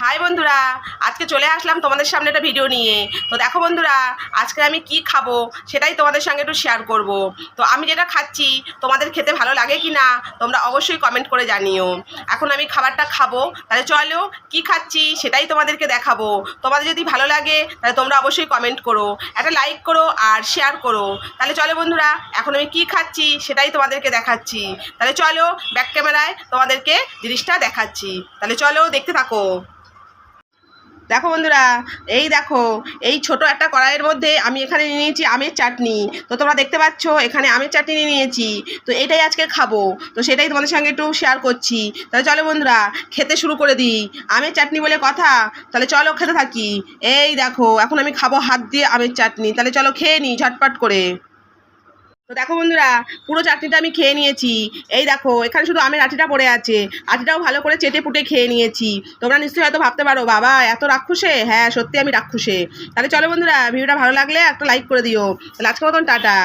High বন্ধুরা, আজকে চলে আসলাম তোমাদের সামনে একটা ভিডিও নিয়ে। তো দেখো বন্ধুরা, আজকে আমি কি খাব সেটাই তোমাদের সঙ্গে একটু শেয়ার করব। তো আমি যেটা খাচ্ছি, তোমাদের খেতে ভালো লাগে কি না তোমরা অবশ্যই কমেন্ট করে জানিও। এখন আমি খাবারটা খাব, তাহলে চলো কি খাচ্ছি সেটাই তোমাদেরকে দেখাবো। তোমাদের যদি ভালো লাগে, তাহলে তোমরা অবশ্যই কমেন্ট করো। একটা লাইক করো আর শেয়ার করো। তাহলে চলো বন্ধুরা, এখন আমি কি খাচ্ছি সেটাই তোমাদেরকে দেখাচ্ছি। তাহলে চলো ব্যাক ক্যামেরায় তোমাদেরকে জিনিসটা দেখাচ্ছি। তাহলে চলো দেখতে থাকো। দেখো বন্ধুরা, এই দেখো, এই ছোট একটা কড়াইয়ের মধ্যে আমি এখানে নিয়ে নিয়েছি আমের চাটনি। তো তোমরা দেখতে পাচ্ছ, এখানে আমের চাটনি নিয়ে নিয়েছি। তো এটাই আজকে খাব। তো সেটাই তোমাদের সঙ্গে একটু শেয়ার করছি। তাহলে চলো বন্ধুরা, খেতে শুরু করে দিই। আমের চাটনি বলে কথা? তাহলে চলো খেতে থাকি। এই দেখো, এখন আমি খাব হাত দিয়ে আমের চাটনি। তাহলে চলো খেয়ে নিই ঝটপট করে। তো দেখো বন্ধুরা, পুরো চাটনিটা আমি খেয়ে নিয়েছি। এই দেখো, এখানে শুধু আমের আটিটা পড়ে আছে। আটিটাও ভালো করে চেটে পুটে খেয়ে নিয়েছি। তোমরা নিশ্চয়ই হয়তো ভাবতে পারো, বাবা, এত রাক্ষসে? হ্যাঁ সত্যি আমি রাক্ষসে। তাহলে চলো বন্ধুরা, ভিডিওটা ভালো লাগলে একটা লাইক করে দিও। তাহলে আজকে মতন টাটা।